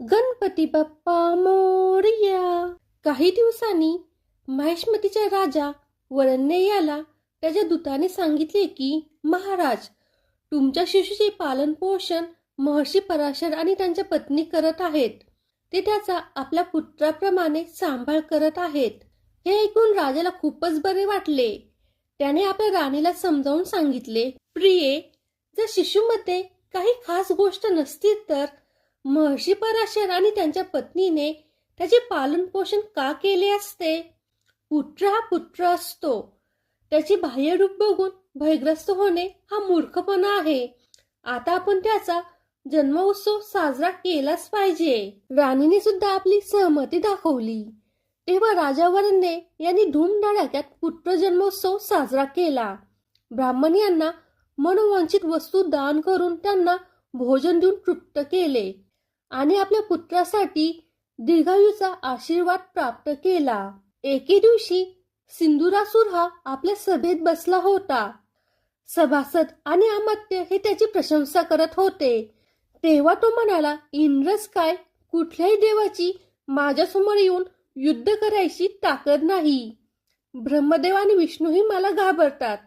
गणपती बाप्पा मोरया. काही दिवसांनी महिष्मतीचा राजा वरण्य याला त्याच्या दूताने सांगितले की महाराज तुमच्या शिशूचे पालन पोषण महर्षी पराशर आणि त्यांच्या पत्नी करत आहेत. ते त्याचा आपल्या पुत्राप्रमाणे सांभाळ करत आहेत. हे ऐकून राजाला खूपच बरे वाटले. त्याने आपल्या राणीला समजावून सांगितले प्रिये जर शिशूमध्ये काही खास गोष्ट नसती तर महर्षी पराशर आणि त्यांच्या पत्नीने त्याचे पालन पोषण का केले असते? पुत्र हा पुत्र असतो. त्याची बाह्यरूप बघून भयग्रस्त होणे हा मूर्खपणा आहे. आता आपण त्याचा जन्मोत्सव साजरा केलाच पाहिजे. राणीने सुद्धा आपली सहमती दाखवली. तेव्हा राजा वरणे यांनी धूमधडाक्यात पुत्र जन्मोत्सव साजरा केला. ब्राह्मण यांना मनोवांछित वस्तू दान करून त्यांना भोजन देऊन तृप्त केले. आणि आपल्या पुत्रासाठी दीर्घायूचा आशीर्वाद प्राप्त केला. एके दिवशी सिंधुरासूर हा आपल्या सभेत बसला होता. सभासद आणि अमात्य हे त्याची प्रशंसा करत होते. तेव्हा तो म्हणाला इंद्रच काय? कुठल्याही देवाची माझ्यासमोर येऊन युद्ध करायची ताकद नाही. ब्रह्मदेव आणि विष्णूही मला घाबरतात.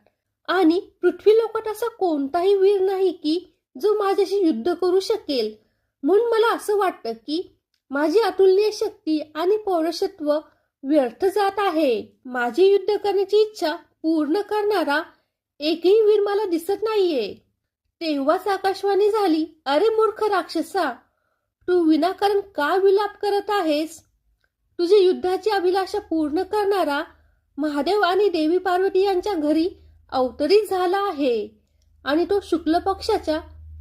आणि पृथ्वी लोकात असा कोणताही वीर नाही की जो माझ्याशी युद्ध करू शकेल. म्हणून मला असं वाटतं की माझी अतुलनीय शक्ती आणि पौरुषत्व व्यर्थ जात आहे. माझी युद्ध करण्याची इच्छा पूर्ण करणारा एकही वीर मला दिसत नाहीये. तेव्हाच आकाशवाणी झाली अरे मूर्ख राक्षसा तू विनाकारण का विलाप करत आहेस? तुझी युद्धाची अभिलाषा पूर्ण करणारा महादेव आणि देवी पार्वती यांच्या घरी अवतरित झाला आहे आणि तो शुक्ल पक्षाच्या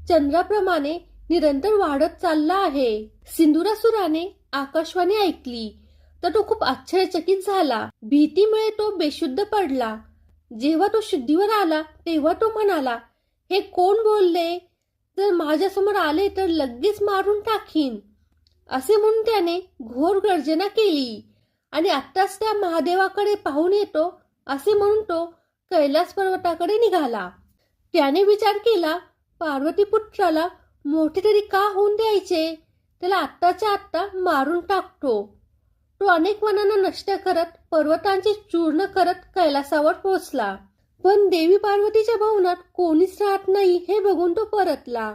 चंद्राप्रमाणे निरंतर वाढत चालला आहे. सिंदुरासुराने आकाशवाणी ऐकली तर तो खूप आश्चर्यचकित झाला. भीतीमुळे तो बेशुद्ध पडला. जेव्हा तो शुद्धीवर आला तेव्हा तो म्हणाला हे कोण बोलले? जर माझ्यासमोर आले तर लगेच मारून टाकीन. असे म्हणून त्याने घोर गर्जना केली. आणि आत्ताच त्या महादेवाकडे पाहून येतो असे म्हणून तो कैलास पर्वताकडे निघाला. त्याने विचार केला पार्वती पुत्राला मोठे तरी का होऊन द्यायचे? त्याला आत्ताच्या आत्ता मारून टाकतो. तो अनेक वनांना नष्ट करत पर्वतांचे चूर्ण करत कैलासावर पोचला. पण देवी पार्वतीच्या भवनात कोणीच राहत नाही हे बघून तो परतला.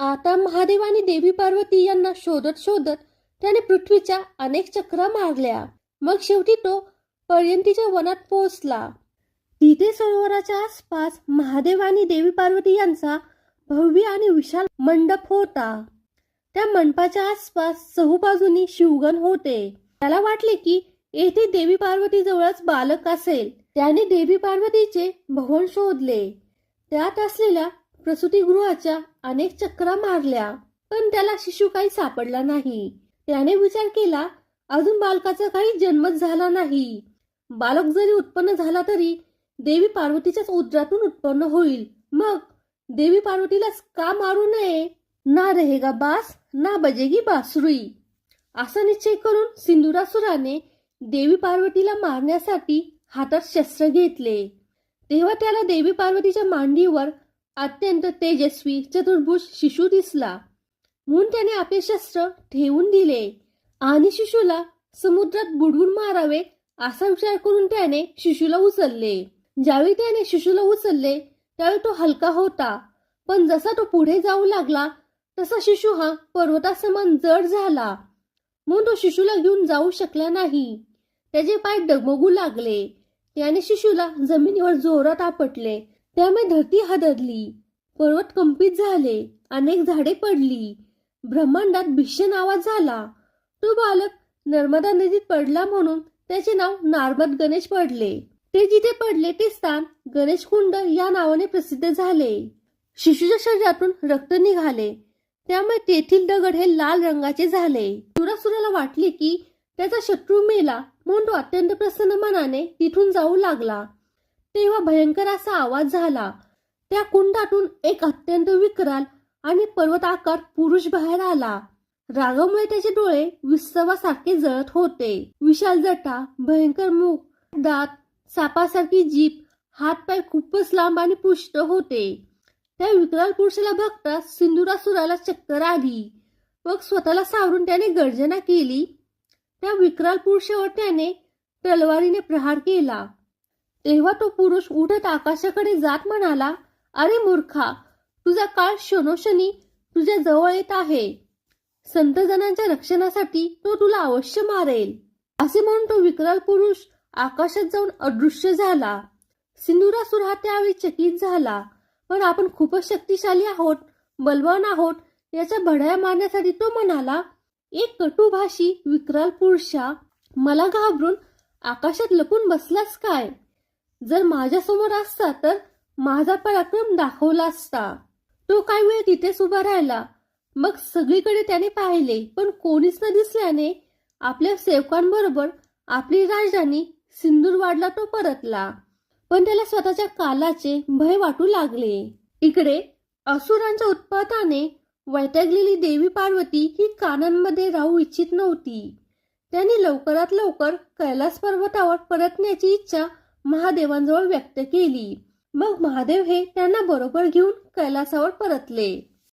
आता महादेव आणि देवी पार्वती यांना शोधत शोधत त्याने पृथ्वीच्या अनेक चक्रा मारल्या. मग शेवटी तो पर्यंतीच्या वनात पोहोचला तिथे सरोवराच्या आसपास महादेव आणि देवी पार्वती यांचा भव्य आणि विशाल मंडप होता. त्या मंडपाच्या आसपास चहूबाजूनी शिवगण होते. त्याला वाटले की येथे देवी पार्वती जवळच बालक असेल. त्याने देवी पार्वतीचे भवन शोधले. त्यात असलेल्या प्रसूतीगृहाच्या अनेक चक्रा मारल्या पण त्याला शिशू काही सापडला नाही. त्याने विचार केला अजून बालकाचा काही जन्मच झाला नाही. बालक जरी उत्पन्न झाला तरी देवी पार्वतीच्याच उदरातून उत्पन्न होईल. मग देवी पार्वतीला का मारू नये? ना रहेगा बास ना बजेगी बासुरी. असा निश्चय करून सिंदुरासुराने देवी पार्वतीला मारण्यासाठी हातात शस्त्र घेतले. तेव्हा त्याला देवी पार्वतीच्या मांडीवर अत्यंत तेजस्वी चतुर्भुज शिशू दिसला. म्हणून त्याने आपले शस्त्र ठेवून दिले आणि शिशूला समुद्रात बुडवून मारावे असा विचार करून त्याने शिशूला उचलले. ज्यावेळी त्याने शिशूला उचलले त्यावेळी तो हलका होता. पण जसा तो पुढे जाऊ लागला तसा शिशू हा पर्वतासमान जड झाला. म्हणून तो शिशूला घेऊन जाऊ शकला नाही. त्याचे पाय डगमगू लागले. त्याने शिशूला जमिनीवर जोरात आपटले. त्यामुळे धरती हादरली. पर्वत कंपित झाले. अनेक झाडे पडली. ब्रह्मांडात भीषण आवाज झाला तो बालक नर्मदा नदीत पडला म्हणून त्याचे नाव नार्मद गणेश पडले. ते जिथे पडले ते स्थान गणेश कुंड या नावाने प्रसिद्ध झाले. शिशूच्या शरीरातून रक्त निघाले. त्यामुळे तेथील दगड हे लाल रंगाचे झाले. सुरासुराला वाटले की त्याचा शत्रू मेला म्हणून तो अत्यंत प्रसन्न मनाने तिथून जाऊ लागला. तेव्हा भयंकर असा आवाज झाला. त्या कुंडातून एक अत्यंत विकराल आणि पर्वताकार पुरुष बाहेर आला. रागामुळे त्याचे डोळे विस्तवासारखे जळत होते. विशाल जटा भयंकर मुख दात सापासारखी जीप हातपाय खूपच लांब आणि पुष्ट होते. त्या विकराल पुरुषाला बघता सिंदुरासुराला चक्कर आली. मग स्वतःला सावरून त्याने गर्जना केली. त्या विकराल पुरुषावर त्याने तलवारीने प्रहार केला. तेव्हा तो पुरुष उठत आकाशाकडे जात म्हणाला अरे मूर्खा तुझा काळ क्षणोक्षणी तुझ्या जवळ येत आहे. संतजनांच्या रक्षणासाठी तो तुला अवश्य मारेल. असे म्हणून तो विक्राल पुरुष आकाशात जाऊन अदृश्य झाला. सिंदुरासुर हा त्यावेळी चकित झाला. पण आपण खूपच शक्तिशाली आहोत बलवान आहोत याच्या भडया मारण्यासाठी तो म्हणाला एक कटुभाषी विक्राल पुरुषा मला घाबरून आकाशात लपून बसलास काय? जर माझ्यासमोर असता तर माझा पराक्रम दाखवला असता. तो काही वेळ तिथेच उभा राहिला. मग सगळीकडे त्याने पाहिले पण कोणीच न दिसल्याने आपल्या सेवकांबरोबर आपली राजधानी सिंदूरवाडला तो परतला. पण त्याला स्वतःच्या कालाचे भय वाटू लागले. इकडे असुरांच्या उत्पाताने वैतागलेली देवी पार्वती ही कानांमध्ये राहू इच्छित नव्हती. त्यांनी लवकरात लवकर कैलास पर्वतावर परतण्याची इच्छा महादेवांजवळ व्यक्त केली. मग महादेव हे त्यांना बरोबर घेऊन कैलासावर परतले.